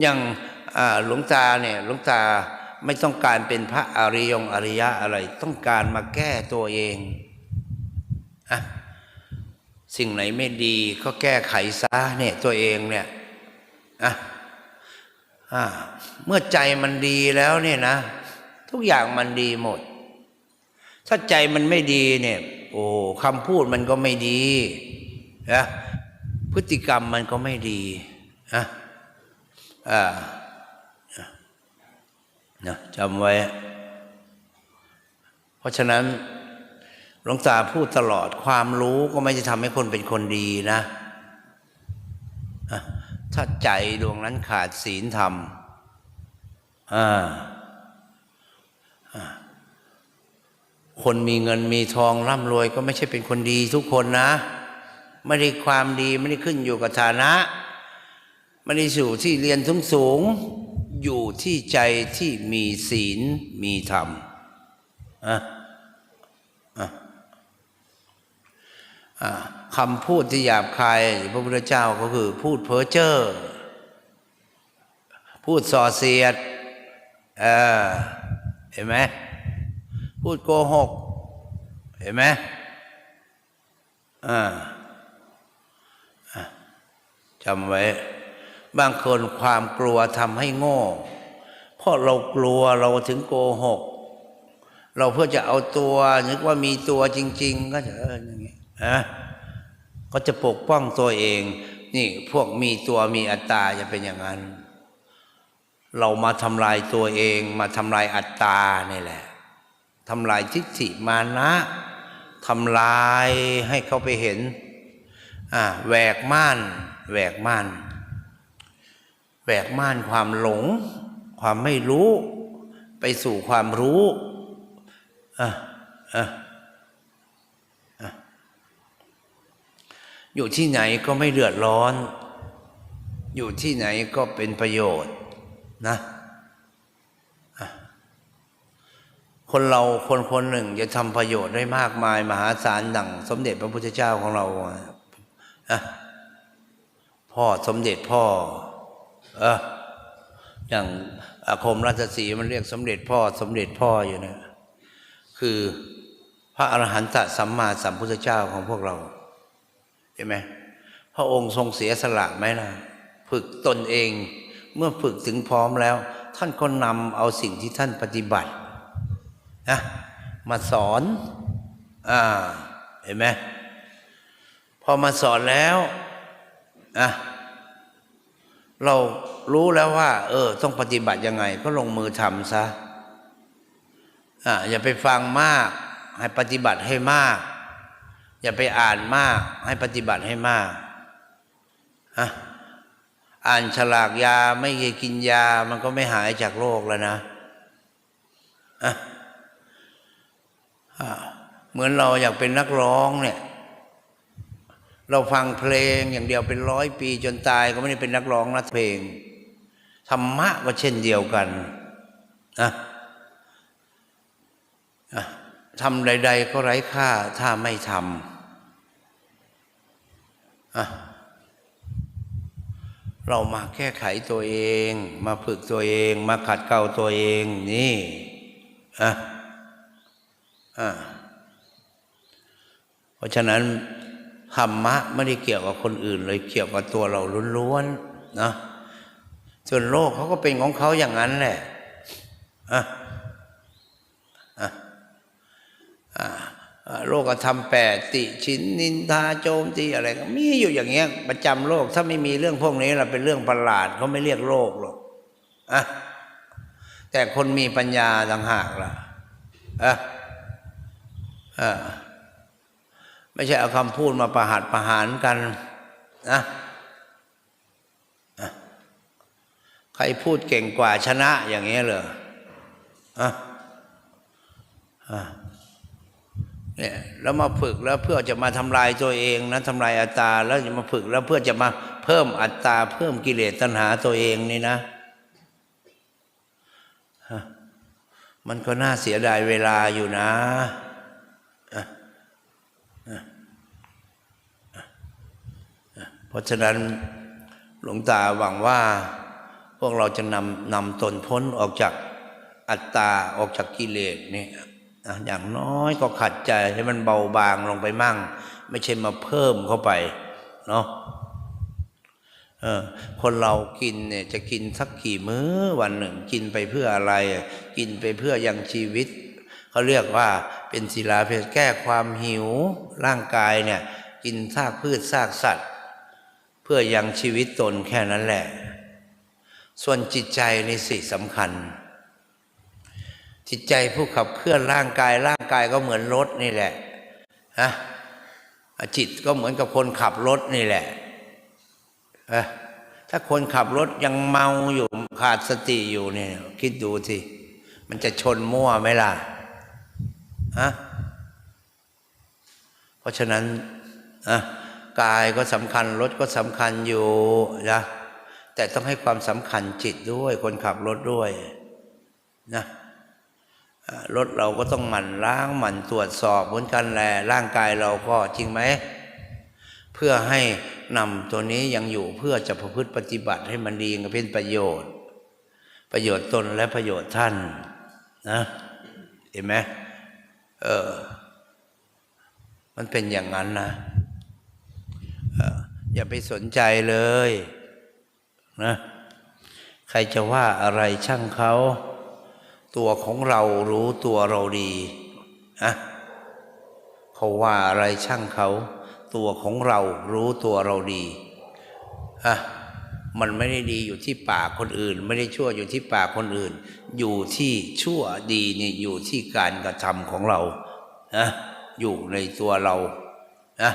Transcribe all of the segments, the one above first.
อย่างหลวงตาเนี่ยหลวงตาไม่ต้องการเป็นพระอริยงอริยะอะไร ต้องการมาแก้ตัวเองอะสิ่งไหนไม่ดีก็แก้ไขซะเนี่ยตัวเองเนี่ยอะอ่าเมื่อใจมันดีแล้วเนี่ยนะ ทุกอย่างมันดีหมด ถ้าใจมันไม่ดีเนี่ย โอ้คำพูดมันก็ไม่ดีนะพฤติกรรมมันก็ไม่ดีนะ นะจำไว้ เพราะฉะนั้นหลวงตาพูดตลอดความรู้ก็ไม่จะทำให้คนเป็นคนดีนะ ถ้าใจดวงนั้นขาดศีลธรรมคนมีเงินมีทองร่ำรวยก็ไม่ใช่เป็นคนดีทุกคนนะ ไม่ได้ความดีไม่ได้ขึ้นอยู่กับฐานะ ไม่ได้สู่ที่เรียนสูงสูงอยู่ที่ใจที่มีศีลมีธรรมอะอะอะคำพูดที่หยาบคายพระพุทธเจ้าก็คือพูดเพ้อเจ้อพูดส่อเสียดเออเห็นไหมพูดโกหก เห็นไหมอ่าจำไว้ บางคนความกลัวทำให้โง่ เพราะเรากลัวเราถึงโกหก เราเพื่อจะเอาตัวนึกว่ามีตัวจริง ๆ ก็จะเอออย่างนี้นะก็จะปกป้องตัวเอง นี่พวกมีตัวมีอัตตาจะเป็นอย่างนั้น เรามาทำลายตัวเอง มาทำลายอัตตานี่แหละทำลายทิฏฐิมานะทำลายให้เขาไปเห็นอ่าแหวกม่าน แหวกม่าน แหวกม่านความหลง ความไม่รู้ ไปสู่ความรู้อะอะอยู่ที่ไหนก็ไม่เดือดร้อน อยู่ที่ไหนก็เป็นประโยชน์นะ คนเราคนคนหนึ่งจะทำประโยชน์ได้มากมาย มหาศาลดั่ง สมเด็จพระพุทธเจ้าของเราพ่อสมเด็จพ่อ เอออย่างอาคมราชสีมันเรียกสมเด็จพ่อสมเด็จพ่ออยู่นะคือพระอรหันตสัมมาสัมพุทธเจ้าของพวกเราเห็นไหมพระองค์ทรงเสียสละไหมล่ะ ฝึกตนเองเมื่อฝึกถึงพร้อมแล้ว ท่านก็นำเอาสิ่งที่ท่านปฏิบัตินะมาสอนอ่าเห็นไหมพอมาสอนแล้วอะ เรารู้แล้วว่า เออ ต้องปฏิบัติยังไง ก็ลงมือทำซะอ่าอย่าไปฟังมาก ให้ปฏิบัติให้มาก อย่าไปอ่านมาก ให้ปฏิบัติให้มากอะอ่านฉลากยาไม่เคยกินยา มันก็ไม่หายจากโรคแล้วนะอะเหมือนเราอยากเป็นนักร้องเนี่ย เราฟังเพลงอย่างเดียวเป็นร้อยปีจนตายก็ไม่ได้เป็นนักร้องนักเพลงธรรมะก็เช่นเดียวกันนะทำใด ๆ ก็ไร้ค่าถ้าไม่ทำเรามาแก้ไขตัวเอง มาฝึกตัวเอง มาขัดเกลาตัวเองนี่อะเพราะฉะนั้น ธรรมะไม่ได้เกี่ยวกับคนอื่นเลยเกี่ยวกับตัวเราล้วนๆนะส่วนโลกเขาก็เป็นของเขาอย่างนั้นแหละอะอะอะโลกธรรมแปดติชินนินทาโจมตีอะไรก็มีอยู่อย่างเงี้ย ประจำโลกถ้าไม่มีเรื่องพวกนี้เราเป็นเรื่องประหลาดเขาไม่เรียกโลกหรอกอะแต่คนมีปัญญาต่างหากล่ะอะ ไม่ใช่เอาคำพูดมาประหัดประหารกันนะใครพูดเก่งกว่าชนะอย่างนี้เหรอเนี่ยแล้วมาฝึกแล้วเพื่อจะมาทำลายตัวเองนะทำลายอัตตาแล้วจะมาฝึกแล้วเพื่อจะมาเพิ่มอัตตาเพิ่มกิเลสตัณหาตัวเองนี่นะมันก็น่าเสียดายเวลาอยู่นะ เพราะฉะนั้นหลวงตาหวังว่า พวกเราจะนำนำตนพ้นออกจากอัตตาออกจากกิเลสนี่อะอย่างน้อยก็ขัดใจให้มันเบาบางลงไปมั่ง ไม่ใช่มาเพิ่มเข้าไปเนาะเออคนเรากินเนี่ยจะกินสักกี่มื้อวันหนึ่ง กินไปเพื่ออะไร กินไปเพื่อยังชีวิตเขาเรียกว่าเป็นศิลาเพศแก้ความหิวร่างกายเนี่ย กินซากพืชซากสัตว์ พื่อยังชีวิตตนแค่นั้นแหละ ส่วนจิตใจในสิ่สำคัญ จิตใจผู้ขับเคลื่อนร่างกายร่างกายก็เหมือนรถนี่แหละฮะจิตก็เหมือนกับคนขับรถนี่แหละะถ้าคนขับรถยังเมาอยู่ขาดสติอยู่เนี่ยคิดดูสิมันจะชนมั่วไหมล่ะฮะเพราะฉะนั้นอะ กายก็สำคัญรถก็สำคัญอยู่นะแต่ต้องให้ความสำคัญจิตด้วยคนขับรถด้วยนะรถเราก็ต้องหมั่นล้างหมั่นตรวจสอบเหมือนกันแหละร่างกายเราก็จริงไหม เพื่อให้นำตัวนี้ยังอยู่เพื่อจะประพฤติปฏิบัติให้มันดีก็เป็นประโยชน์ ประโยชน์ตนและประโยชน์ท่านนะเห็นไหมเออมันเป็นอย่างนั้นนะ อย่าไปสนใจเลยนะใครจะว่าอะไรช่างเขา ตัวของเรารู้ตัวเราดีอะเขาว่าอะไรช่างเขา ตัวของเรารู้ตัวเราดีอะมันไม่ได้ดีอยู่ที่ปากคนอื่น ไม่ได้ชั่วอยู่ที่ปากคนอื่น อยู่ที่ชั่วดีนี่อยู่ที่การกระทำของเรานะอยู่ในตัวเรานะ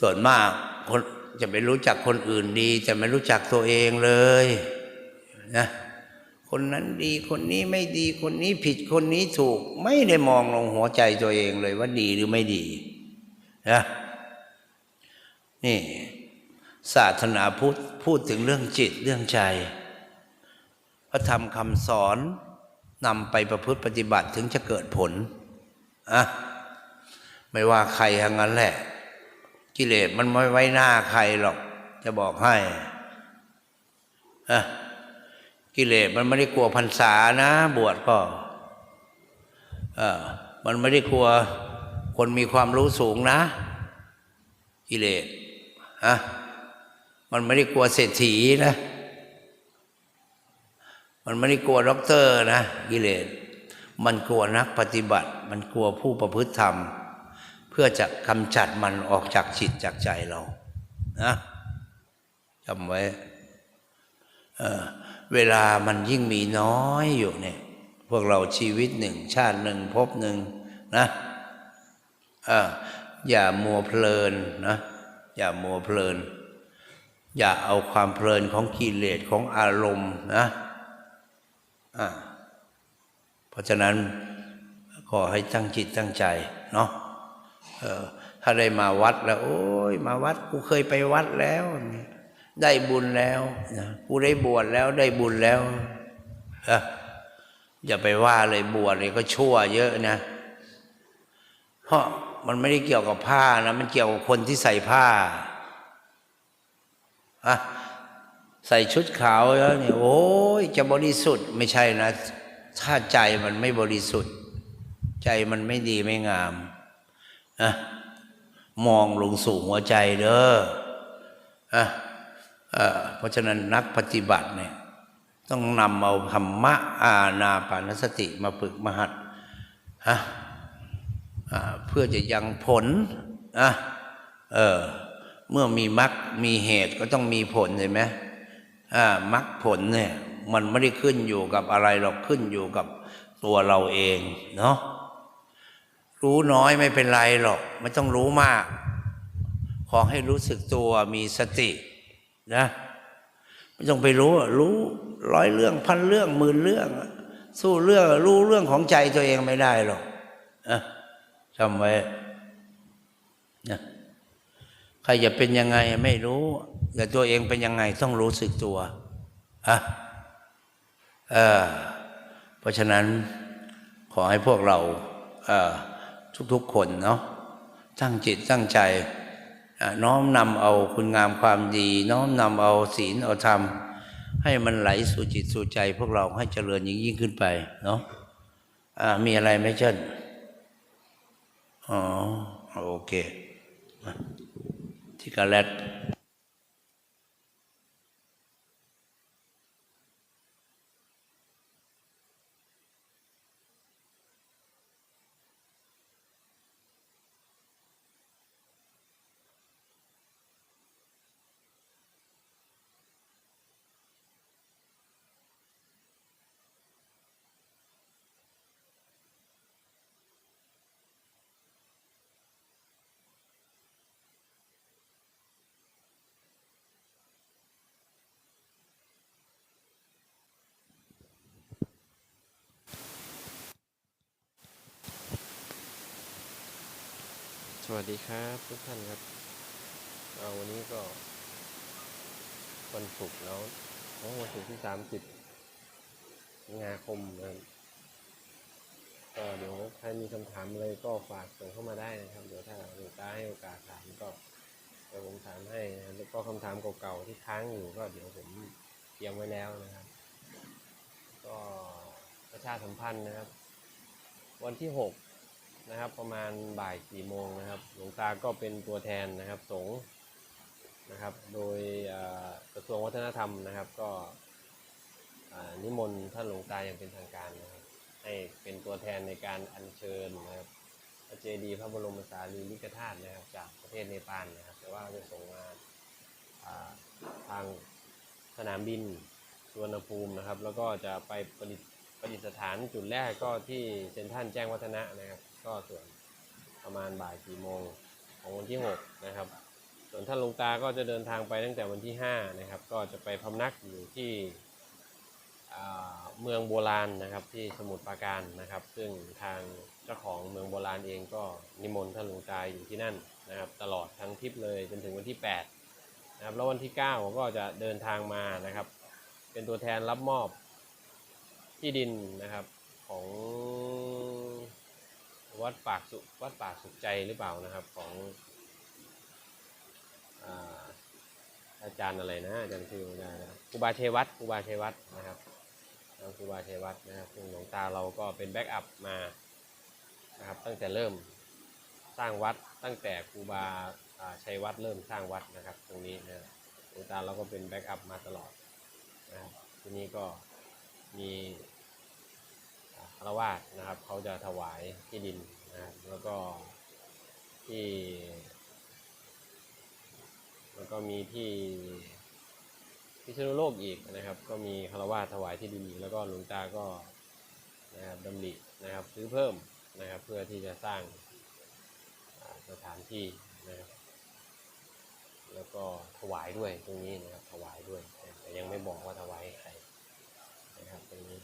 ส่วนมากคนจะไปรู้จักคนอื่นดีแต่ไม่รู้จักตัวเองเลยนะคนนั้นดีคนนี้ไม่ดีคนนี้ผิดคนนี้ถูก ไม่ได้มองลงหัวใจตัวเองเลยว่าดีหรือไม่ดีนะนี่ศาสนาพุทธพูดถึงเรื่องจิตเรื่องใจ พระธรรมคำสอนนำไปประพฤติปฏิบัติถึงจะเกิดผลอะไม่ว่าใครทั้งนั้นแหละ กิเลสมันไม่ไว้หน้าใครหรอก จะบอกให้อะกิเลสมันไม่ได้กลัวพรรษานะ บวชก็เออมันไม่ได้กลัวคนมีความรู้สูงนะ กิเลสฮะมันไม่ได้กลัวเศรษฐีนะมันไม่ได้กลัวด็อกเตอร์นะกิเลส มันกลัวนักปฏิบัติ มันกลัวผู้ประพฤติธรรม พื่อจะกำจัดมันออกจากจิตจากใจเรานะจำไว้เเวลามันยิ่งมีน้อยอยู่เนี่ยพวกเราชีวิตหนึ่ง ชาติหนึ่งภพหนึ่งนะอย่ามัวเพลินนะอย่ามัวเพลิน อย่าเอาความเพลินของกิเลสของอารมณ์นะเพราะฉะนั้นขอให้ตั้งจิตตั้งใจเนาะ ถ้าได้มาวัดแล้ว โอ้ยมาวัดกูเคยไปวัดแล้วได้บุญแล้วนะกูได้บวชแล้วได้บุญแล้วอย่าไปว่าเลยบวชเลยก็ชั่วเยอะนะ เพราะมันไม่ได้เกี่ยวกับผ้านะมันเกี่ยวกับคนที่ใส่ผ้าอะใส่ชุดขาวแล้วเนี่ยโอ้ยจะบริสุทธิ์ไม่ใช่นะ ถ้าใจมันไม่บริสุทธิ์ ใจมันไม่ดีไม่งาม นะมองลงสู่หัวใจเด้ออะเพราะฉะนั้นนักปฏิบัติเนี่ยต้องนำเอาธรรมะอาณาปานสติมาฝึกมหัดฮะเพื่อจะยังผลนะเออเมื่อมีมรรคมีเหตุก็ต้องมีผลเห็นไหมมรรคผลเนี่ยมันไม่ได้ขึ้นอยู่กับอะไรหรอกขึ้นอยู่กับตัวเราเองเนาะ รู้น้อยไม่เป็นไรหรอกไม่ต้องรู้มาก ขอให้รู้สึกตัวมีสตินะไม่ต้องไปรู้ รู้ร้อยเรื่องพันเรื่องหมื่นเรื่อง สู้เรื่องรู้เรื่องของใจตัวเองไม่ได้หรอกอะจำไว้นะใครจะเป็นยังไงไม่รู้แต่ตัวเองเป็นยังไงต้องรู้สึกตัวอะเออเพราะฉะนั้นขอให้พวกเราเทุกๆคนเนาะตั้งจิตตั้งใจน้อมนำเอาคุณงามความดี น้อมนำเอาศีลเอาธรรม ให้มันไหลสู่จิตสู่ใจ พวกเราให้เจริญยิ่งยิ่งขึ้นไปเนาะะมีอะไรไหมเช่นอ๋อโอเคที่กาแลต สวัสดีครับทุกท่านครับเอาวันนี้ก็วันศุกร์แล้วโอ้วันศุกร์ที่สามสิบงาคมนะครับก็เดี๋ยวใครมีคำถามอะไรก็ฝากส่งเข้ามาได้นะครับ เดี๋ยวถ้าหลวงตาให้โอกาสถามก็เดี๋ยวผมถามให้นะแล้วก็คำถามเก่าๆที่ค้างอยู่ก็เดี๋ยวผมเตรียมไว้แล้วนะครับ ก็ประชาสัมพันธ์นะครับ วันที่หก นะครับ ประมาณบ่ายสี่โมงนะครับ หลวงตาก็เป็นตัวแทนนะครับสงฆ์นะครับ โดยกระทรวงวัฒนธรรมนะครับ ก็นิมนต์ท่านหลวงตาอย่างเป็นทางการนะครับ ให้เป็นตัวแทนในการอัญเชิญนะครับพระเจดีย์พระบรมสารีริกธาตุนะครับ จากประเทศเนปาลนะครับ แต่ว่าจะส่งมาทางสนามบินสุวรรณภูมินะครับ แล้วก็จะไปประดิษประดิษฐานจุดแรกก็ที่เซ็นทรัลแจ้งวัฒนะนะครับ ก็ส่วนประมาณบ่ายสี่โมงของวันที่หกนะครับ ส่วนท่านหลวงตาก็จะเดินทางไปตั้งแต่วันที่ห้านะครับ ก็จะไปพำนักอยู่ที่เมืองโบราณนะครับที่สมุทรปราการนะครับ ซึ่งทางเจ้าของเมืองโบราณเองก็นิมนต์ท่านหลวงตาอยู่ที่นั่นนะครับ ตลอดทั้งทริปเลยจนถึงวันที่แปดนะครับแล้ววันที่เก้าก็จะเดินทางมานะครับ เป็นตัวแทนรับมอบที่ดินนะครับของ วัดปากสุวัดปากสุขใจหรือเปล่านะครับของอาอาจารย์อะไรนะอาจารย์ชื่อไม่ได้นะครูบาเทวัตครูบาเทวัตนะครับครูบาเทวัตนะครับซึ่งหลวงตาเราก็เป็นแบ็กอัพมานะครับตั้งแต่เริ่มสร้างวัดตั้งแต่ครูบาชัยวัดเริ่มสร้างวัดนะครับ ตรงนี้นะครับหลวงตาเราก็เป็นแบ็กอัพมาตลอดนะครับทีนี้ก็มี คารวาสนะครับ เขาจะถวายที่ดินนะครับแล้วก็ที่ แล้วก็มีที่พิษณุโลกอีกนะครับ ก็มีคารวาสถวายที่ดินอีกแล้วก็หลวงตาก็นะครับดำรินะครับซื้อเพิ่มนะครับ เพื่อที่จะสร้างสถานที่นะครับแล้วก็ถวายด้วยตรงนี้นะครับถวายด้วยแต่ยังไม่บอกว่าถวายใครนะครับตรงนี้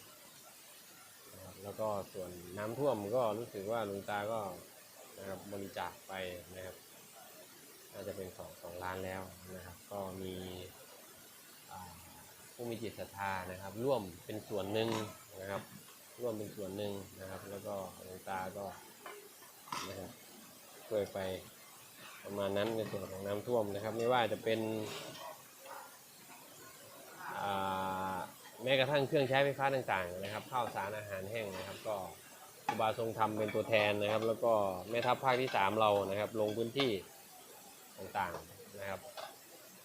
แล้วก็ส่วนน้ำท่วมก็รู้สึกว่าลวงตาก็นะครับบริจาคไปนะครับน่าจะเป็นสองสองล้านแล้วนะครับ ก็มีผู้มีจิตศรัทธานะครับ ร่วมเป็นส่วนหนึ่งนะครับ ร่วมเป็นส่วนหนึ่งนะครับ แล้วก็ลวงตาก็นะครับช่วยไปประมาณนั้นในส่วนของน้ำท่วมนะครับ ไม่ว่าจะเป็นอ่า แม้กระทั่งเครื่องใช้ไฟฟ้าต่างๆนะครับข้าวสารอาหารแห้งนะครับ ก็ครูบาทรงธรรมเป็นตัวแทนนะครับ แล้วก็แม่ทัพภาคที่สามเรานะครับ ลงพื้นที่ต่างๆนะครับ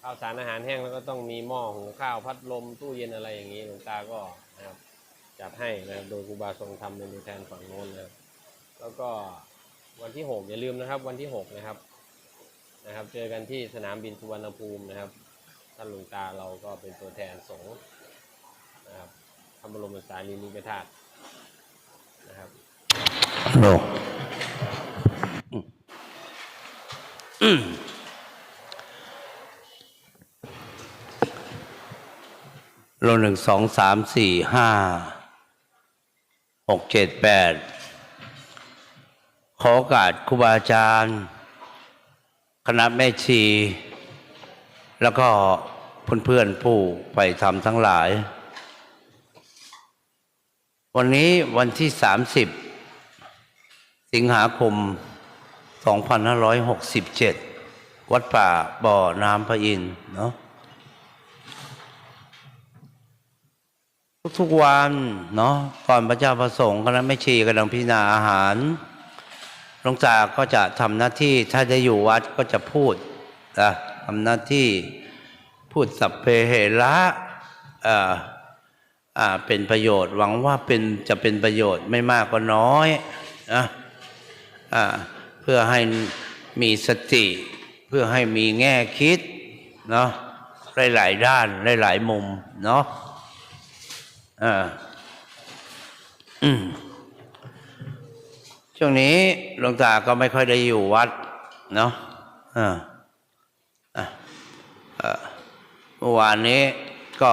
ข้าวสารอาหารแห้งแล้วก็ต้องมีหม้อหุงข้าวพัดลมตู้เย็นอะไรอย่างนี้หลวงตาก็นะครับจัดให้นะครับโดยครูบาทรงธรรมเป็นตัวแทนฝั่งโน้นนะครับแล้วก็วันที่หกอย่าลืมนะครับ วันที่หกนะครับนะครับ เจอกันที่สนามบินสุวรรณภูมินะครับท่านหลวงตาเราก็เป็นตัวแทนสงฆ์ นะครับพระบรมสารีริกธาตุนะครับโลกโลหนึ่งสองสามสี่ห้าหกเจ็ดแปดขอโอกาสครูบาอาจารย์ คณะแม่ชี แล้วก็เพื่อนๆผู้ไปทำทั้งหลาย วันนี้วันที่สามสิบสิงหาคม 2567 วัดป่าบ่อน้ำพระอินเนาะทุกๆวันเนาะก่อนพระเจ้าประสงค์คณะแม่ชีกำลังพิจารณาอาหารหลวงตาก็จะทำหน้าที่ถ้าจะอยู่วัดก็จะพูดนะทำหน้าที่พูดสัพเพเหระอ่อ่า เป็นประโยชน์ หวังว่าเป็นจะเป็นประโยชน์ไม่มากก็น้อยนะเพื่อให้มีสติ เพื่อให้มีแง่คิดเนาะหลายๆด้านหลายๆมุมเนาะอ่าช่วงนี้หลวงตาก็ไม่ค่อยได้อยู่วัดเนาะอ่าเมื่อวานนี้ก็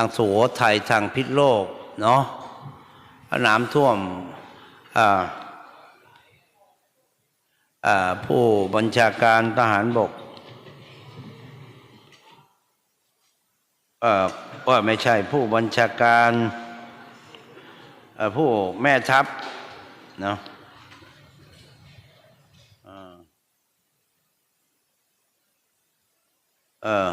ทางสุโขทัยทางพิษโลกเนาะน้ำท่วมผู้บัญชาการทหารบกเอ่อว่าไม่ใช่ผู้บัญชาการผู้แม่ทัพเนาะเออ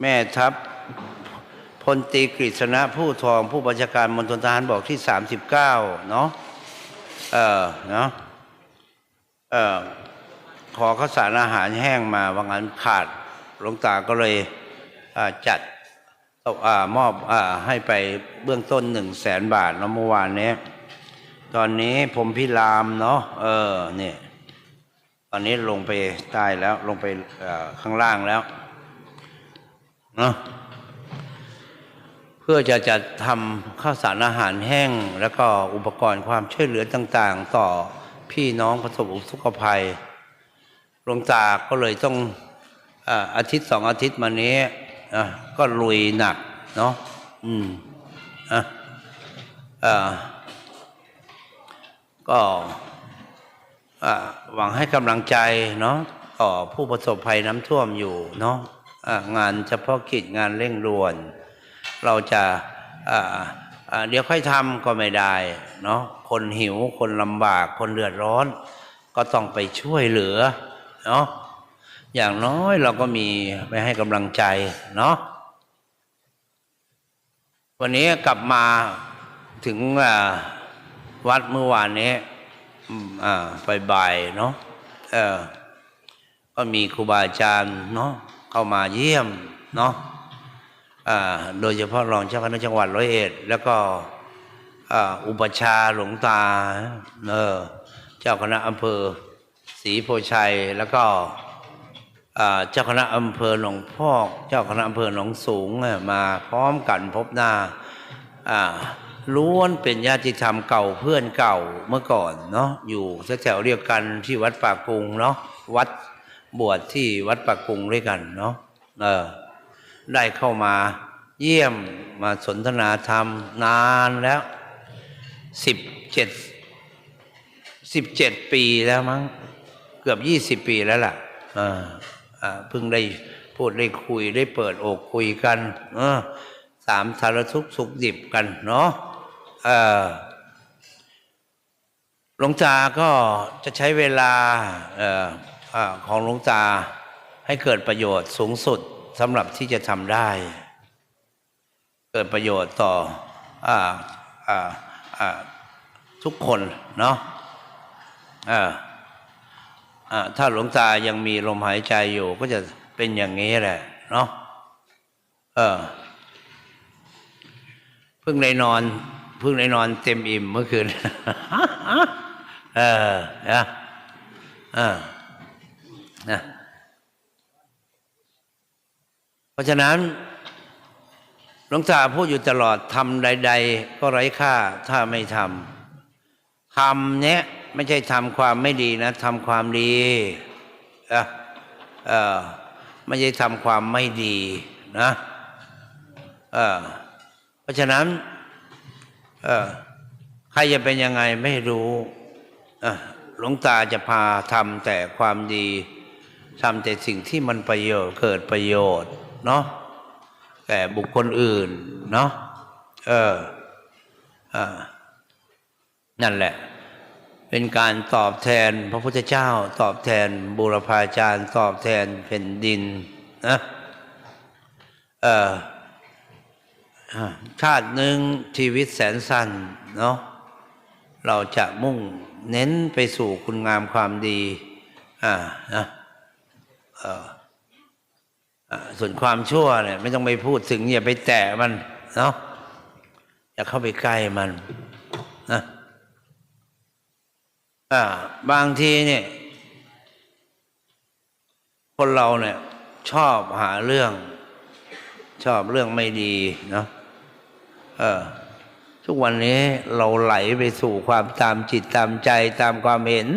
แม่ทัพพลตีกฤษณะผู้ทองผู้บัญชาการมณฑลทหารบอกที่สามสิบเก้าเนาะเออเนาะเออขอข้าวสารอาหารแห้งมาว่างั้นขาดหลวงตาก็เลยจัดอมอบอให้ไปเบื้องต้นหนึ่งแสนบาทเนาะเมื่อวานนี้ ตอนนี้ผมพิรามเนาะเออเนี่ยตอนนี้ลงไปใต้แล้วลงไปข้างล่างแล้ว นะเพื่อจะจะทำข้าวสารอาหารแห้ง แล้วก็อุปกรณ์ความช่วยเหลือต่าง ๆ ต่อพี่น้องประสบอุทกภัยหลวงตาก็เลยต้องอาทิตย์สองอาทิตย์มานี้ก็ลุยหนักเนาะอืมอะอ่าก็หวังให้กำลังใจเนาะต่อผู้ประสบภัยน้ำท่วมอยู่เนาะ งานเฉพาะกิจงานเร่งด่วน เราจะเดี๋ยวค่อยทำก็ไม่ได้เนาะคนหิวคนลำบากคนเดือดร้อน ก็ต้องไปช่วยเหลือเนาะอย่างน้อยเราก็มีไปให้กำลังใจเนาะวันนี้กลับมาถึงวัดเมื่อวานนี้ไปบ่ายเนาะก็มีครูบาอาจารย์เนาะ เข้ามาเยี่ยมเนาะโดยเฉพาะรองเจ้าคณะจังหวัดร้อยเอ็ด แล้วก็อุปชาหลวงตาเออเจ้าคณะอำเภอศรีโพชัย แล้วก็เจ้าคณะอำเภอหนองพอก เจ้าคณะอำเภอหนองสูงมาพร้อมกันพบหน้าล้วนเป็นญาติธรรมเก่าเพื่อนเก่าเมื่อก่อนเนาะอยู่แถวเรียกกันที่วัดป่ากรุงเนาะวัด บวชที่วัดป่ากรุงด้วยกันเนาะเออ ได้เข้ามาเยี่ยมมาสนทนาธรรมนานแล้วสิบเจ็ดสิบเจ็ดปีแล้วมั้งเกือบยี่สิบปีแล้วล่ะอ่าอ่าเพิ่งได้พูดได้คุยได้เปิดอกคุยกัน เออสามสารทุกสุขดิบกันเนาะเออหลวงตาก็จะใช้เวลาเอออ่า ของหลวงตาให้เกิดประโยชน์สูงสุดสำหรับที่จะทำได้ เกิดประโยชน์ต่ออออทุกคนเนาะถ้าหลวงตายังมีลมหายใจอยู่ก็จะเป็นอย่างนี้แหละเนาะเออเพิ่งได้นอนเพิ่งได้นอนเต็มอิ่มเมื่อคืน เออนะเออ นะเพราะฉะนั้นหลวงตาพูดอยู่ตลอดทำใด ๆ ก็ไร้ค่าถ้าไม่ทำทำเนี้ยไม่ใช่ทำความไม่ดีนะทำความดีเออเออไม่ใช่ทำความไม่ดีนะเออเพราะฉะนั้นเออใครจะเป็นยังไงไม่รู้ออหลวงตาจะพาทำแต่ความดี ทำแต่สิ่งที่มันประโยชน์เกิดประโยชน์เนาะแก่บุคคลอื่นเนาะเออออนั่นแหละ เป็นการตอบแทนพระพุทธเจ้า ตอบแทนบูรพาจารย์ ตอบแทนแผ่นดินนะเอออ่าชาติหนึ่งชีวิตแสนสั้นเนาะเราจะมุ่งเน้นไปสู่คุณงามความดี อ่านะ ส่วนความชั่วเนี่ยไม่ต้องไปพูดถึงอย่าไปแตะมันเนาะอย่าเข้าไปใกล้มันนะบางทีเนี่ย คนเราเนี่ย ชอบหาเรื่อง ชอบเรื่องไม่ดีเนาะเออทุกวันนี้เราไหลไปสู่ความตามจิตตามใจตามความเห็น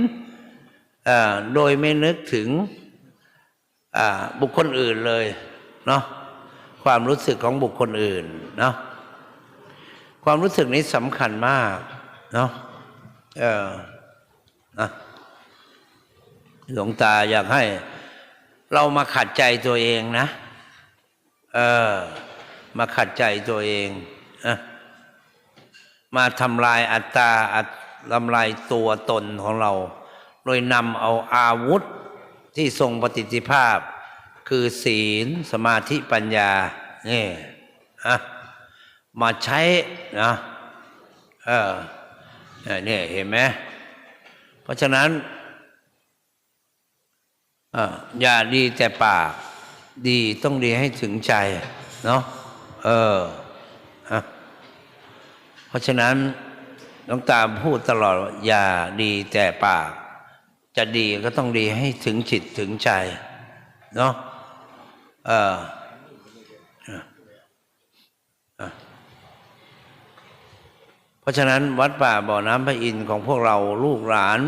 โดยไม่นึกถึง บุคคลอื่นเลยเนาะความรู้สึกของบุคคลอื่นเนาะความรู้สึกนี้สำคัญมากเนาะเออนะหลวงตาอยากให้ เรามาขัดใจตัวเองนะ เออ มาขัดใจตัวเองอะมาทำลายอัตตาอัตทำลายตัวตนของเรา โดยนำเอาอาวุธ ที่ทรงประสิทธิภาพ คือศีลสมาธิปัญญานี่อะมาใช้นะเออเนี่ยเห็นไหมเพราะฉะนั้นอย่าดีแต่ปาก ดีต้องดีให้ถึงใจ เนาะเออเพราะฉะนั้นน้องตามพูดตลอดว่าอย่าดีแต่ปาก จะดีก็ต้องดีให้ถึงจิตถึงใจเนาะเออเพราะฉะนั้นวัดป่าบ่อน้ำพระอินทร์ของพวกเราลูกหลาน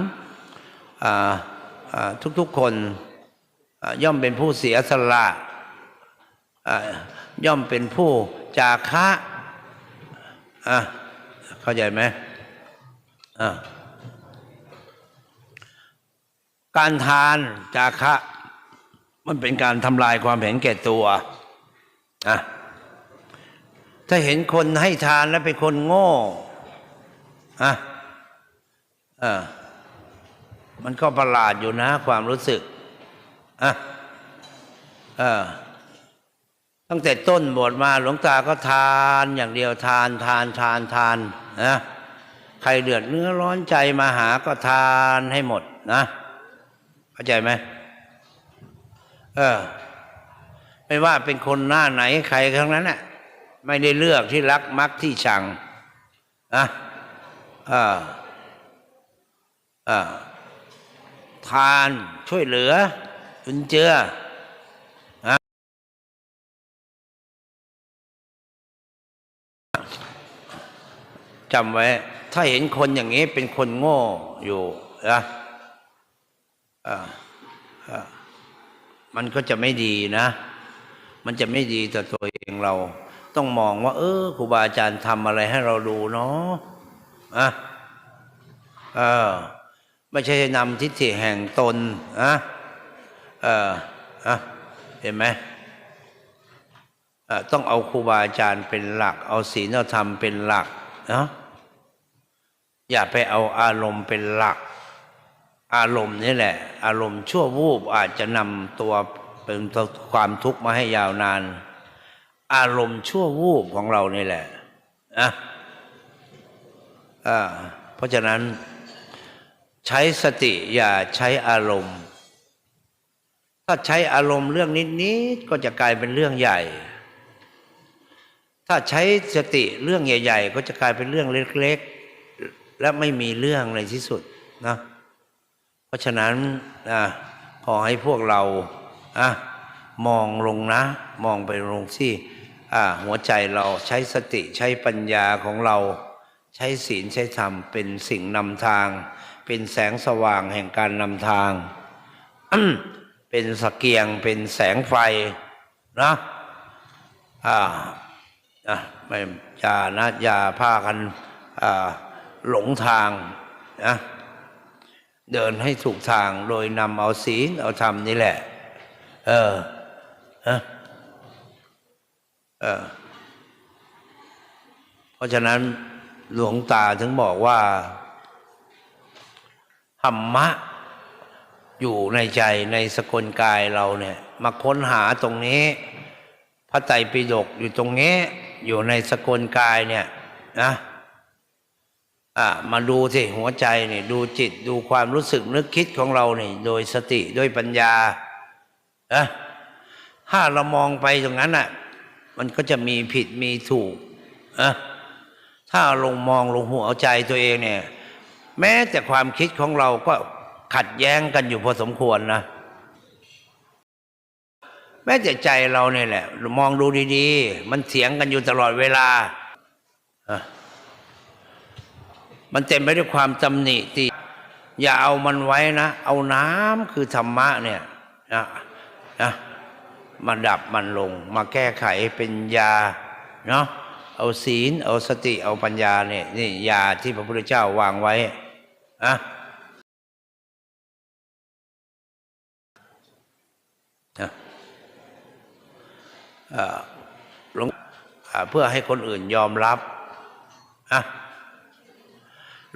ทุกๆคนย่อมเป็นผู้เสียสละย่อมเป็นผู้จาคะอะเข้าใจไหมอ่า การทานจาคะ มันเป็นการทำลายความเห็นแก่ตัวอะถ้าเห็นคนให้ทานแล้วเป็นคนโง่อะอ่ามันก็ประหลาดอยู่นะ ความรู้สึกอะเออตั้งแต่ต้นบทมาหลวงตาก็ทานอย่างเดียวทานทานทานทานนะใครเดือดเนื้อร้อนใจมาหาก็ทานให้หมดนะ เข้าใจไหมเออ ไม่ว่าเป็นคนหน้าไหนใครทั้งนั้นน่ะ ไม่ได้เลือกที่รักมักที่ชังนะเอ่าอ่าทานช่วยเหลือจุนเจือจำไว้ ถ้าเห็นคนอย่างนี้เป็นคนโง่อยู่นะ มันก็จะไม่ดีนะ มันจะไม่ดีต่อตัวเองเรา ต้องมองว่า เออครูบาอาจารย์ทำอะไรให้เราดูเนาะอะเออไม่ใช่นำทิฏฐิแห่งตนอะเอออะเห็นไหมต้องเอาครูบาอาจารย์เป็นหลัก เอาศีลเอาธรรมเป็นหลักเนาะอย่าไปเอาอารมณ์เป็นหลัก อารมณ์นี่แหละ อารมณ์ชั่ววูบอาจจะนำตัวเป็นความทุกข์มาให้ยาวนาน อารมณ์ชั่ววูบของเรานี่แหละนะอ่าเพราะฉะนั้น ใช้สติอย่าใช้อารมณ์ ถ้าใช้อารมณ์เรื่องนิดๆก็จะกลายเป็นเรื่องใหญ่ ถ้าใช้สติเรื่องใหญ่ ๆ ก็จะกลายเป็นเรื่องเล็ก ๆ และไม่มีเรื่องในที่สุดนะ ราะฉะนั้นอะขอให้พวกเราอะมองลงนะ มองไปลงที่อ่าหัวใจเราใช้สติใช้ปัญญาของเรา ใช้ศีลใช้ธรรมเป็นสิ่งนำทาง เป็นแสงสว่างแห่งการนำทาง เป็นสเกียงเป็นแสงไฟนะอ่าอะไม่อย่านะอย่าพากันอ่าหลงทางนะ เดินให้ถูกทางโดยนำเอาศีลเอาธรรมนี่แหละ เออฮะเออ เพราะฉะนั้นหลวงตาถึงบอกว่าธรรมะอยู่ในใจในสกลกายเราเนี่ย มาค้นหาตรงนี้พพระไตรปิฎกอยู่ตรงนี้ อยู่ในสกลกายเนี่ยนะ อ่ามาดูสิหัวใจนี่ดูจิตดูความรู้สึกนึกคิดของเราเนี่โดยสติด้วยปัญญานะถ้าเรามองไปตรงนั้นอะ มันก็จะมีผิดมีถูกนะถ้าลงมองลงหัวใจตัวเองเนี่ย แม้แต่ความคิดของเราก็ขัดแย้งกันอยู่พอสมควรนะแม้แต่ใจเราเนี่ยแหละ มองดูดีๆ มันเถียงกันอยู่ตลอดเวลาอะ มันเต็มไปด้วยความตำหนิติ อย่าเอามันไว้นะ เอาน้ำคือธรรมะเนี่ยนะนะมาดับมันลง มาแก้ไขเป็นยาเนาะเอาศีล เอาสติเอาปัญญาเนี่ยนี่ยาที่พระพุทธเจ้าวางไว้อะนะเอ่อหลวงเพื่อให้คนอื่นยอมรับอะ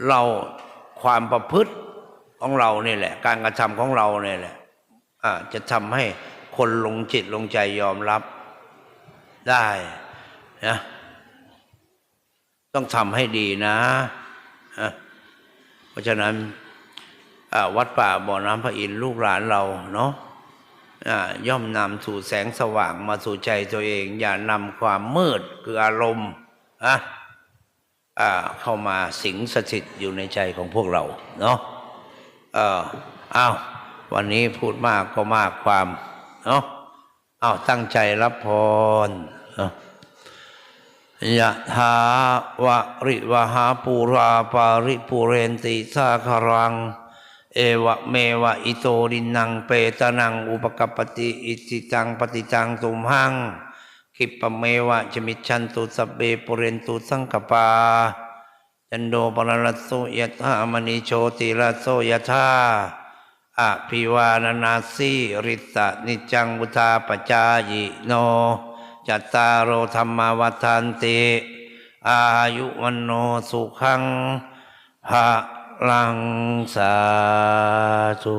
เราความประพฤติของเราเนี่ยแหละ การกระทำของเราเนี่ยแหละอ่าจะทำให้คนลงจิตลงใจยอมรับได้นะต้องทำให้ดีนะะเพราะฉะนั้นวัดป่าบ่อน้ำพระอินทร์ลูกหลานเราเนาะย่อมนำสู่แสงสว่างมาสู่ใจตัวเอง อย่านำความมืดคืออารมณ์อะ เข้ามาสิงสถิตอยู่ในใจของพวกเราเนาะเอออ้าววันนี้พูดมากก็มากความเนาะอ้าวตั้งใจรับพรเนาะยะถาวะริวหาปูราปาริปุเรนติสาคารัง เอวะเมวะอิโตดินังเปตานังอุปกปปติอิจิตังปฏิตังตุมหัง คิปเมวะจมิชันตุสเบปุเรนตุสังกปาจันโดปรณัสโสยะธามณิโชติระโสยะธาอภิวานานาสีริตะนิจังวุธาปจายโน จัตตารโอธรรมวัฏานติอายุวันโนสุขังพระลังสาธุ